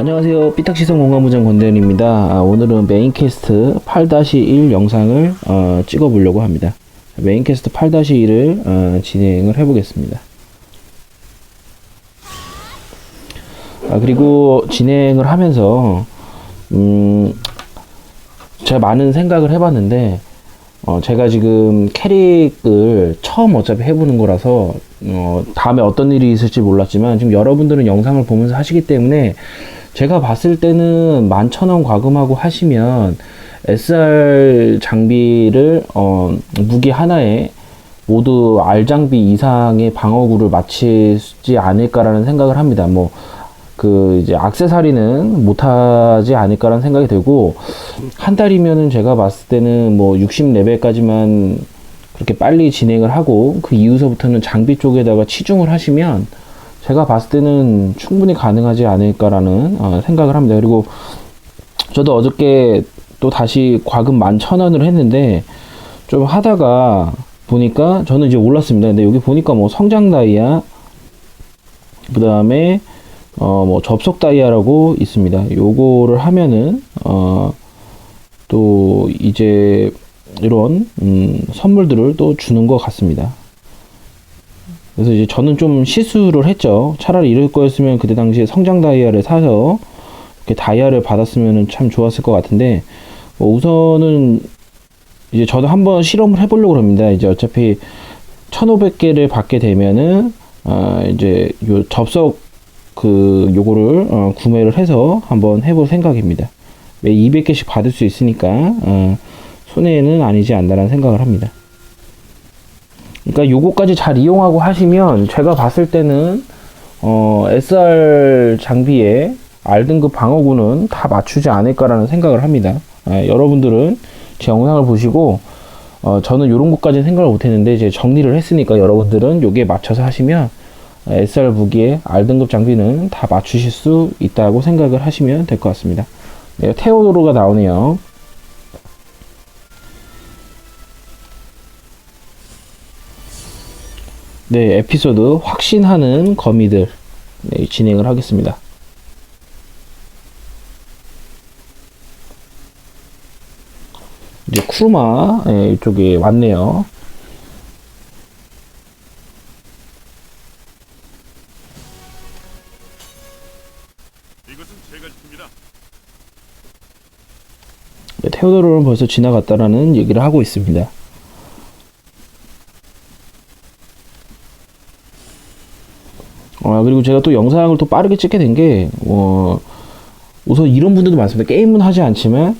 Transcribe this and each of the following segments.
안녕하세요. 삐딱시성 공간부장 권대현입니다. 아, 오늘은 메인캐스트 8-1 영상을 어, 찍어 보려고 합니다. 메인캐스트 8-1을 어, 진행을 해 보겠습니다. 아, 그리고 진행을 하면서 음, 제가 많은 생각을 해봤는데 어, 제가 지금 캐릭을 처음 어차피 해보는 거라서 어, 다음에 어떤 일이 있을지 몰랐지만 지금 여러분들은 영상을 보면서 하시기 때문에 제가 봤을 때는 만천원 과금하고 하시면 SR 장비를 어, 무기 하나에 모두 R 장비 이상의 방어구를 맞추지 않을까라는 생각을 합니다. 뭐 그 이제 악세사리는 못하지 않을까라는 생각이 들고 한 달이면은 제가 봤을 때는 뭐 60레벨까지만 그렇게 빨리 진행을 하고 그 이후서부터는 장비 쪽에다가 치중을 하시면 제가 봤을 때는 충분히 가능하지 않을까라는 어, 생각을 합니다. 그리고 저도 어저께 또 다시 과금 만 천 원을 했는데 좀 하다가 보니까 저는 이제 몰랐습니다. 근데 여기 보니까 뭐 성장 다이아 그 다음에 어 뭐 접속 다이아라고 있습니다. 요거를 하면은 어 또 이제 이런 음 선물들을 또 주는 것 같습니다. 그래서 이제 저는 좀 실수를 했죠. 차라리 이럴 거였으면 그때 당시에 성장 다이아를 사서 이렇게 다이아를 받았으면 참 좋았을 것 같은데 뭐 우선은 이제 저도 한번 실험을 해보려고 합니다. 이제 어차피 1500개를 받게 되면은 아 이제 요 접속 그 요거를 어, 구매를 해서 한번 해볼 생각입니다. 매 200개씩 받을 수 있으니까 어, 손해는 아니지 않나라는 생각을 합니다. 그러니까 요거까지 잘 이용하고 하시면 제가 봤을 때는 어, SR 장비에 R등급 방어구는 다 맞추지 않을까라는 생각을 합니다. 아, 여러분들은 제 영상을 보시고 어, 저는 이런 것까지는 생각을 못했는데 이제 정리를 했으니까 여러분들은 요게 맞춰서 하시면 SR 무기의 R등급 장비는 다 맞추실 수 있다고 생각을 하시면 될 것 같습니다. 네, 테오도로가 나오네요. 네, 에피소드 확신하는 거미들 네, 진행을 하겠습니다. 이제 쿠르마 네, 이쪽에 왔네요. 이것은 제가 지킵니다. 네, 테오도로는 벌써 지나갔다라는 얘기를 하고 있습니다. 어, 그리고 제가 또 영상을 또 빠르게 찍게 된 게, 어, 우선 이런 분들도 많습니다. 게임은 하지 않지만,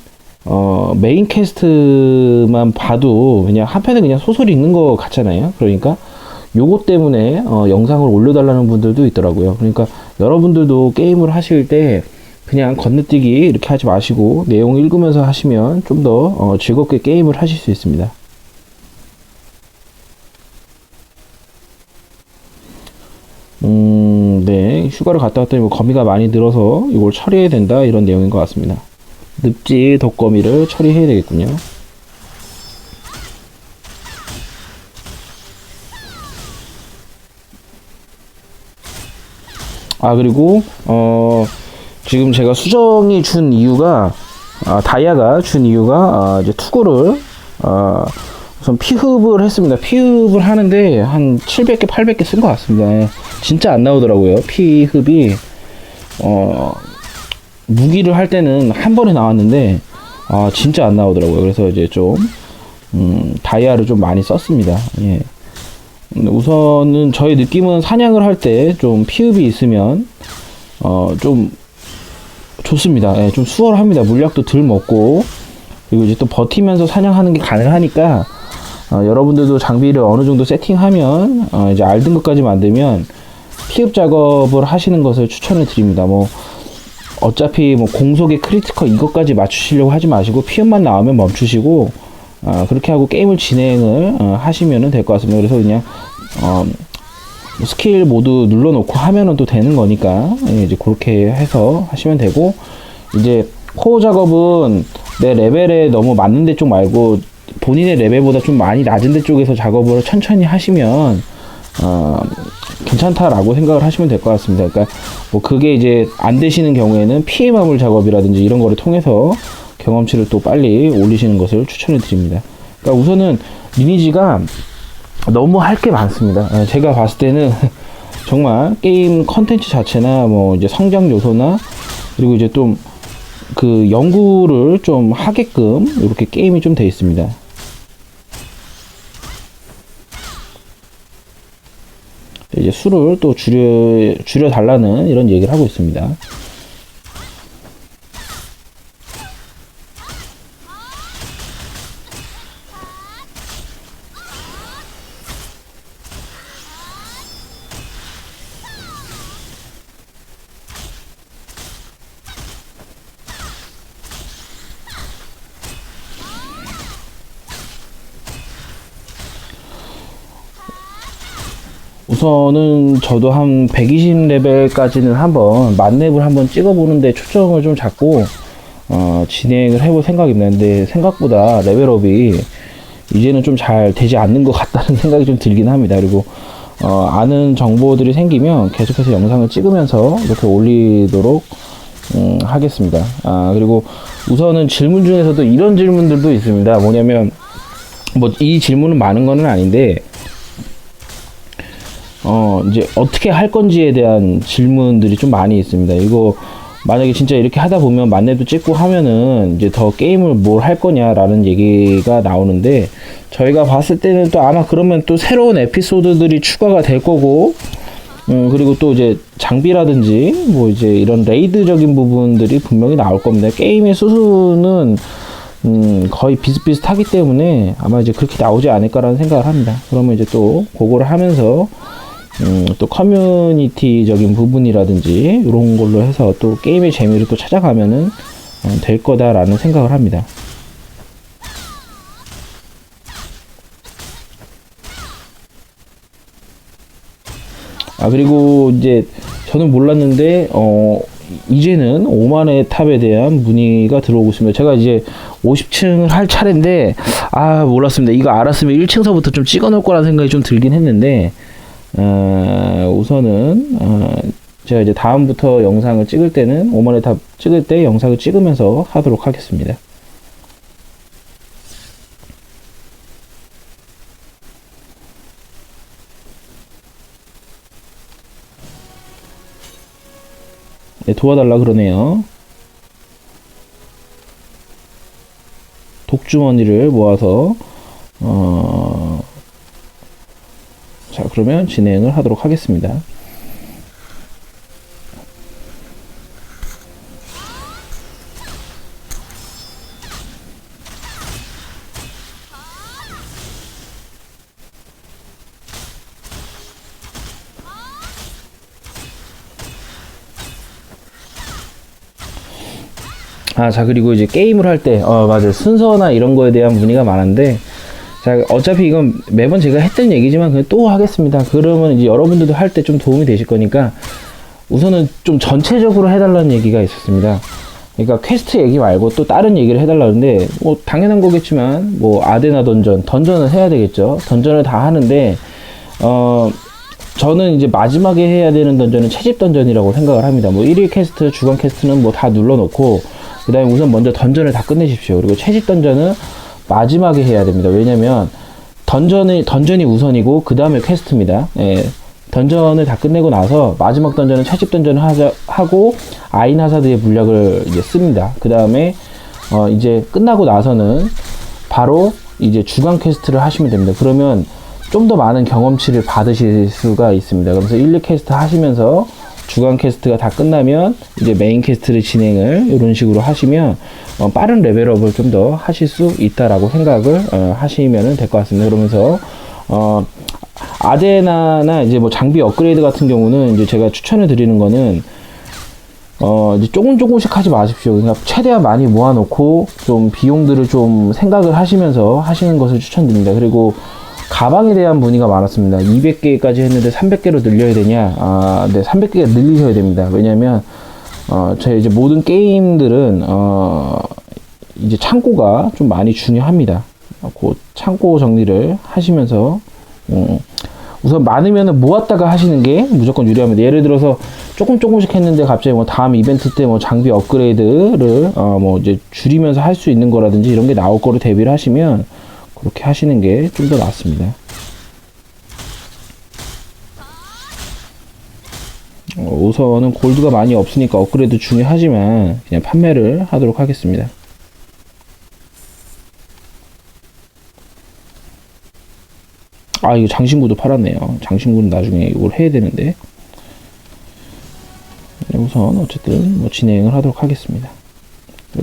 어, 메인 캐스트만 봐도 그냥 한편에 그냥 소설이 있는 것 같잖아요. 그러니까, 요거 때문에, 어, 영상을 올려달라는 분들도 있더라고요. 그러니까, 여러분들도 게임을 하실 때, 그냥 건너뛰기 이렇게 하지 마시고, 내용 읽으면서 하시면 좀 더, 어, 즐겁게 게임을 하실 수 있습니다. 음, 네. 휴가를 갔다 왔더니 뭐 거미가 많이 늘어서 이걸 처리해야 된다 이런 내용인 것 같습니다. 늪지 독거미를 처리해야 되겠군요. 아 그리고 어 지금 제가 수정이 준 이유가 아, 다이아가 준 이유가 아, 이제 투구를 아, 우선 피흡을 했습니다. 피흡을 하는데 한 700개, 800개 쓴 것 같습니다. 예. 진짜 안 나오더라고요. 피흡이 어 무기를 할 때는 한 번에 나왔는데 아 진짜 안 나오더라고요. 그래서 이제 좀 음, 다이아를 좀 많이 썼습니다. 예. 우선은 저의 느낌은 사냥을 할 때 좀 피흡이 있으면 어 좀 좋습니다. 예, 좀 수월합니다. 물약도 덜 먹고 그리고 이제 또 버티면서 사냥하는 게 가능하니까 어, 여러분들도 장비를 어느 정도 세팅하면 어, 이제 R등급까지 만들면 피흡 작업을 하시는 것을 추천을 드립니다. 뭐 어차피 뭐 공속의 크리티컬 이것까지 맞추시려고 하지 마시고 피흡만 나오면 멈추시고 어, 그렇게 하고 게임을 진행을 어, 하시면 될 것 같습니다. 그래서 그냥 어, 뭐 스킬 모두 눌러놓고 하면은 또 되는 거니까 예, 이제 그렇게 해서 하시면 되고 이제 코어 작업은 내 레벨에 너무 맞는 데 쪽 말고 본인의 레벨보다 좀 많이 낮은 데 쪽에서 작업을 천천히 하시면 어, 괜찮다라고 생각을 하시면 될 것 같습니다. 그러니까 뭐 그게 이제 안 되시는 경우에는 피해 마물 작업이라든지 이런 거를 통해서 경험치를 또 빨리 올리시는 것을 추천해 드립니다. 그러니까 우선은 리니지가 너무 할 게 많습니다. 어, 제가 봤을 때는 정말 게임 컨텐츠 자체나 뭐 이제 성장 요소나 그리고 이제 좀 그 연구를 좀 하게끔 이렇게 게임이 좀 돼 있습니다. 이제 수를 또 줄여 줄여 달라는 이런 얘기를 하고 있습니다. 우선은 저도 한 120레벨까지는 한번 만렙을 한번 찍어보는데 초점을 좀 잡고 어, 진행을 해볼 생각입니다. 근데 생각보다 레벨업이 이제는 좀 잘 되지 않는 것 같다는 생각이 좀 들긴 합니다. 그리고 어, 아는 정보들이 생기면 계속해서 영상을 찍으면서 이렇게 올리도록 음, 하겠습니다. 아, 그리고 우선은 질문 중에서도 이런 질문들도 있습니다. 뭐냐면 뭐 이 질문은 많은 거는 아닌데 어, 이제 어떻게 할 건지에 대한 질문들이 좀 많이 있습니다. 이거 만약에 진짜 이렇게 하다 보면 만렙도 찍고 하면은 이제 더 게임을 뭘 할 거냐라는 얘기가 나오는데 저희가 봤을 때는 또 아마 그러면 또 새로운 에피소드들이 추가가 될 거고 음, 그리고 또 이제 장비라든지 뭐 이제 이런 레이드적인 부분들이 분명히 나올 겁니다. 게임의 수수는 음, 거의 비슷비슷하기 때문에 아마 이제 그렇게 나오지 않을까라는 생각을 합니다. 그러면 이제 또 그거를 하면서 음, 또 커뮤니티적인 부분이라든지 이런 걸로 해서 또 게임의 재미를 또 찾아가면은 어, 될 거다라는 생각을 합니다. 아 그리고 이제 저는 몰랐는데 어 이제는 5만의 탑에 대한 문의가 들어오고 있습니다. 제가 이제 50층을 할 차례인데 아 몰랐습니다. 이거 알았으면 1층서부터 좀 찍어 놓을 거라는 생각이 좀 들긴 했는데 어, 우선은 어, 제가 이제 다음부터 영상을 찍을 때는 5만의 탑 찍을 때 영상을 찍으면서 하도록 하겠습니다. 네, 도와달라 그러네요. 독주머니를 모아서 어, 자 그러면 진행을 하도록 하겠습니다. 아, 자, 그리고 이제 게임을 할 때, 어, 맞아요. 순서나 이런 거에 대한 문의가 많은데, 자, 어차피 이건 매번 제가 했던 얘기지만 그냥 또 하겠습니다. 그러면 이제 여러분들도 할 때 좀 도움이 되실 거니까, 우선은 좀 전체적으로 해달라는 얘기가 있었습니다. 그러니까 퀘스트 얘기 말고 또 다른 얘기를 해달라는데, 뭐, 당연한 거겠지만, 뭐, 아데나 던전, 던전을 해야 되겠죠. 던전을 다 하는데, 어, 저는 이제 마지막에 해야 되는 던전은 채집 던전이라고 생각을 합니다. 뭐 1일 캐스트, 주간 캐스트는 뭐 다 눌러놓고 그 다음에 우선 먼저 던전을 다 끝내십시오. 그리고 채집 던전은 마지막에 해야 됩니다. 왜냐면 던전이 던전이 우선이고 그 다음에 퀘스트입니다. 예. 던전을 다 끝내고 나서 마지막 던전은 채집 던전을 하자, 하고 아인 하사드의 물약을 이제 씁니다. 그 다음에 어 이제 끝나고 나서는 바로 이제 주간 퀘스트를 하시면 됩니다. 그러면 좀 더 많은 경험치를 받으실 수가 있습니다. 그래서 1, 2 캐스트 하시면서 주간 캐스트가 다 끝나면 이제 메인 캐스트를 진행을 이런 식으로 하시면 어, 빠른 레벨업을 좀 더 하실 수 있다라고 생각을 어, 하시면 될 것 같습니다. 그러면서 어, 아데나나 이제 뭐 장비 업그레이드 같은 경우는 이제 제가 추천을 드리는 거는 어, 이제 조금 조금씩 하지 마십시오. 그러니까 최대한 많이 모아놓고 좀 비용들을 좀 생각을 하시면서 하시는 것을 추천드립니다. 그리고 가방에 대한 문의가 많았습니다. 200개까지 했는데 300개로 늘려야 되냐? 아, 네, 300개가 늘리셔야 됩니다. 왜냐면, 어, 제 이제 모든 게임들은, 어, 이제 창고가 좀 많이 중요합니다. 그 창고 정리를 하시면서, 음, 우선 많으면은 모았다가 하시는 게 무조건 유리합니다. 예를 들어서 조금 조금씩 했는데 갑자기 뭐 다음 이벤트 때 뭐 장비 업그레이드를 어 뭐 이제 줄이면서 할 수 있는 거라든지 이런 게 나올 거로 대비를 하시면 그렇게 하시는 게 좀 더 낫습니다. 어, 우선은 골드가 많이 없으니까 업그레이드 중요하지만 그냥 판매를 하도록 하겠습니다. 아 이거 장신구도 팔았네요. 장신구는 나중에 이걸 해야 되는데 네, 우선 어쨌든 뭐 진행을 하도록 하겠습니다.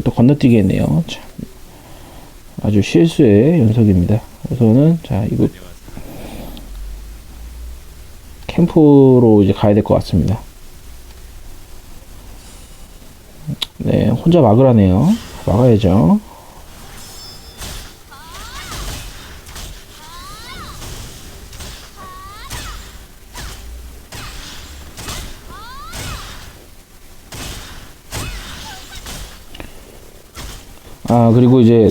또 건너뛰기 했네요. 참. 아주 실수의 연속입니다. 우선은 자 이거 캠프로 이제 가야 될 것 같습니다. 네, 혼자 막으라네요. 막아야죠. 아, 그리고 이제,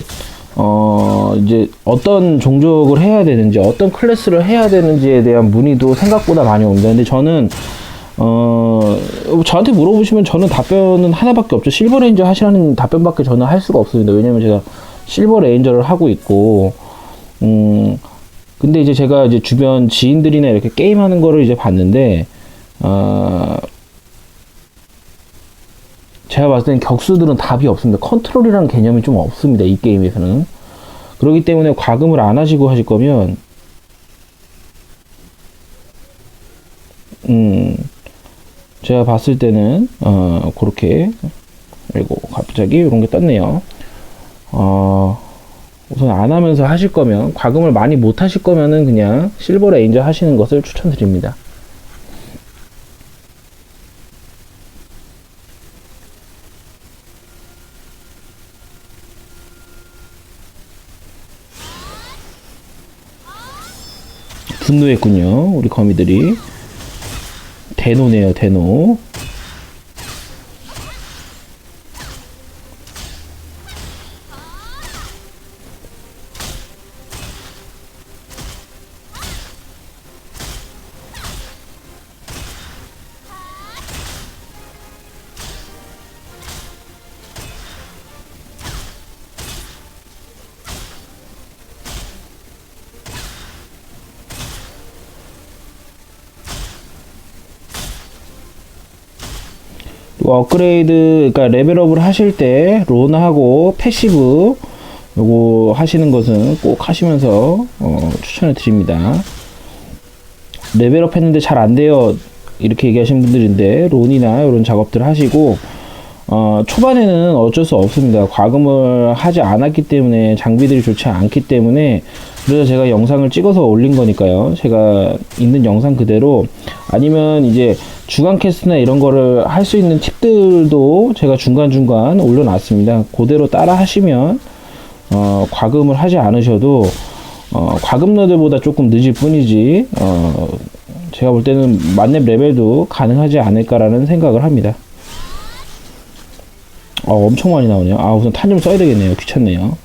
어, 이제 어떤 종족을 해야 되는지, 어떤 클래스를 해야 되는지에 대한 문의도 생각보다 많이 옵니다. 근데 저는, 어, 저한테 물어보시면 저는 답변은 하나밖에 없죠. 실버 레인저 하시라는 답변밖에 저는 할 수가 없습니다. 왜냐면 제가 실버 레인저를 하고 있고, 음, 근데 이제 제가 이제 주변 지인들이나 이렇게 게임하는 거를 이제 봤는데, 어, 제가 봤을 땐 격수들은 답이 없습니다. 컨트롤이라는 개념이 좀 없습니다. 이 게임에서는. 그렇기 때문에 과금을 안 하시고 하실 거면, 음, 제가 봤을 때는, 어, 그렇게, 그리고 갑자기 이런 게 떴네요. 어, 우선 안 하면서 하실 거면, 과금을 많이 못 하실 거면은 그냥 실버 레인저 하시는 것을 추천드립니다. 분노했군요. 우리 거미들이. 대노네요, 대노. 업그레이드, 그러니까 레벨업을 하실 때 론하고 패시브 요거 하시는 것은 꼭 하시면서 어, 추천을 드립니다. 레벨업 했는데 잘 안 돼요. 이렇게 얘기하시는 분들인데 론이나 이런 작업들 하시고 어, 초반에는 어쩔 수 없습니다. 과금을 하지 않았기 때문에 장비들이 좋지 않기 때문에 그래서 제가 영상을 찍어서 올린 거니까요. 제가 있는 영상 그대로 아니면 이제 주간 캐스트나 이런 거를 할 수 있는 팁들도 제가 중간중간 올려놨습니다. 그대로 따라 하시면 어, 과금을 하지 않으셔도 어, 과금러들보다 조금 늦을 뿐이지 어, 제가 볼 때는 만렙 레벨도 가능하지 않을까라는 생각을 합니다. 어, 엄청 많이 나오네요. 아, 우선 탄 좀 써야 되겠네요. 귀찮네요.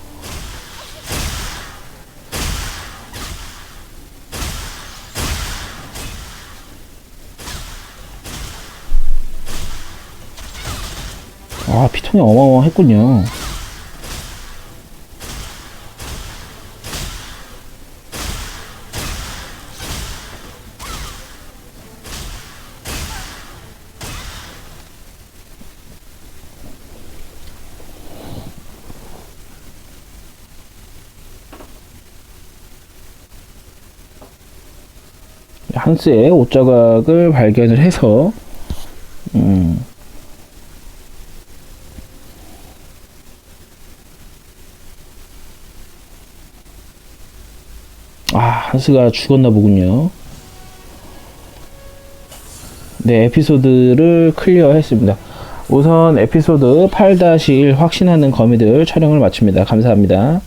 아, 피통이 어마어마했군요. 한스의 옷자각을 발견을 해서 음, 아 한스가 죽었나 보군요. 네 에피소드를 클리어 했습니다. 우선 에피소드 8-1 확신하는 거미들 촬영을 마칩니다. 감사합니다.